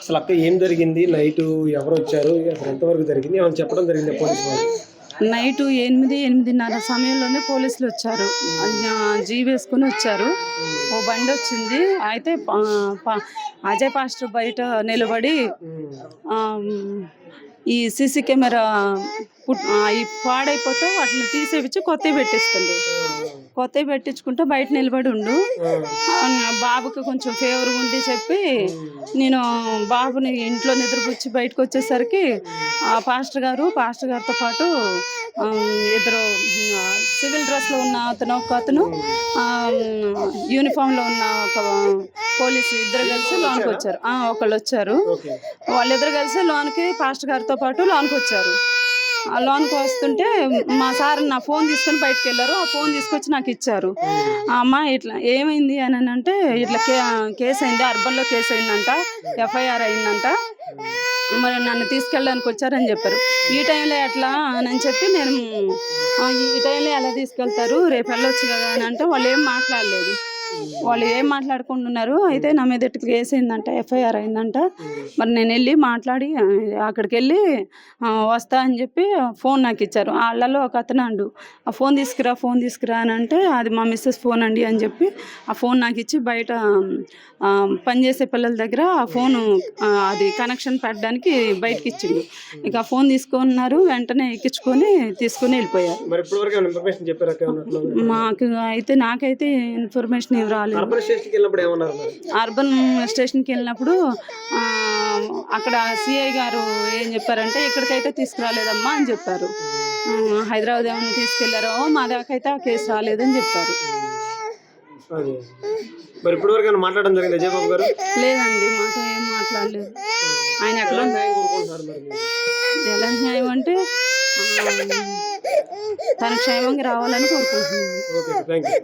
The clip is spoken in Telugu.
అసలు అక్క ఏం జరిగింది? నైట్ ఎవరు వచ్చారు? అసలు ఎంతవరకు జరిగింది? ఏమైనా చెప్పడం జరిగింది పోలీసు వాళ్ళు? నైట్ ఎనిమిది ఎనిమిదిన్నర సమయంలోనే పోలీసులు వచ్చారు. జీ వేసుకుని వచ్చారు. ఓ బండి వచ్చింది. అయితే అజయ్ పాస్టర్ బయట నిలబడి ఈ సీసీ కెమెరా ఈ పాడైపోతే వాటిని తీసేవిచ్చి కొత్తవి పెట్టిస్తుంది. కొత్తవి పెట్టించుకుంటే బయట నిలబడి ఉండు. బాబుకి కొంచెం ఫేవర్ ఉండి చెప్పి నేను బాబుని ఇంట్లో నిద్రపుచ్చి బయటకు వచ్చేసరికి ఆ పాస్టర్ గారు పాస్టర్ గారితో పాటు ఇద్దరు సివిల్ డ్రెస్లో ఉన్న అతను ఒక అతను యూనిఫామ్లో ఉన్న ఒక పోలీసు ఇద్దరు కలిసి లోన్కి వచ్చారు. ఒకళ్ళు వచ్చారు. వాళ్ళిద్దరు కలిసి లోన్కి పాస్టర్ గారితో పాటు లోన్కి వచ్చారు. లోన్కి వస్తుంటే మా సార్ నా ఫోన్ తీసుకొని బయటకు వెళ్ళారు. ఆ ఫోన్ తీసుకొచ్చి నాకు ఇచ్చారు. అమ్మ ఇట్లా ఏమైంది అని అంటే ఇట్లా కే కేసు అయింది అర్బన్లో కేసు అయిందంట ఎఫ్ఐఆర్ అయిందంట. మరి నన్ను తీసుకెళ్ళడానికి వచ్చారని చెప్పారు. ఈ టైంలో ఎట్లా అని చెప్పి నేను ఈ టైంలో ఎలా తీసుకెళ్తారు? రేపు వెళ్ళొచ్చు కదా అని అంటే వాళ్ళు ఏం మాట్లాడలేదు. వాళ్ళు ఏం మాట్లాడుకుంటున్నారు? అయితే నా మీద ఇట్లా కేసు అయిందంట ఎఫ్ఐఆర్ అయిందంట. మరి నేను వెళ్ళి మాట్లాడి అక్కడికి వెళ్ళి వస్తా అని చెప్పి ఫోన్ నాకు ఇచ్చారు. వాళ్ళలో ఒక అతను అండు ఆ ఫోన్ తీసుకురా ఫోన్ తీసుకురా అని అంటే అది మా మిస్సెస్ ఫోన్ అండి అని చెప్పి ఆ ఫోన్ నాకు ఇచ్చి బయట పనిచేసే పిల్లల దగ్గర ఆ ఫోను అది కనెక్షన్ పెట్టడానికి బయటకి ఇచ్చిండు. ఇక ఆ ఫోన్ తీసుకున్నారు వెంటనే ఎక్కించుకొని తీసుకొని వెళ్ళిపోయారు. మాకు అయితే నాకైతే ఇన్ఫర్మేషన్ ఏం రాలేదు అర్బన్ స్టేషన్కి వెళ్ళినప్పుడు అక్కడ సిఐ గారు ఏం చెప్పారంటే ఇక్కడికైతే తీసుకురాలేదమ్మా అని చెప్పారు. హైదరాబాద్ ఏమైనా తీసుకెళ్ళారో? మా దాకా అయితే ఆ కేసు రాలేదని చెప్పారు. మరి ఇప్పటివరకు ఏమైనా మాట్లాడడం జరిగింది అజయ్ గారు? లేదండి మాతో ఏం మాట్లాడలేదు. ఆయన ఎక్కడ ఎలాంటి న్యాయం అంటే తన క్షేమంగా రావాలని కోరుకుంటున్నాను.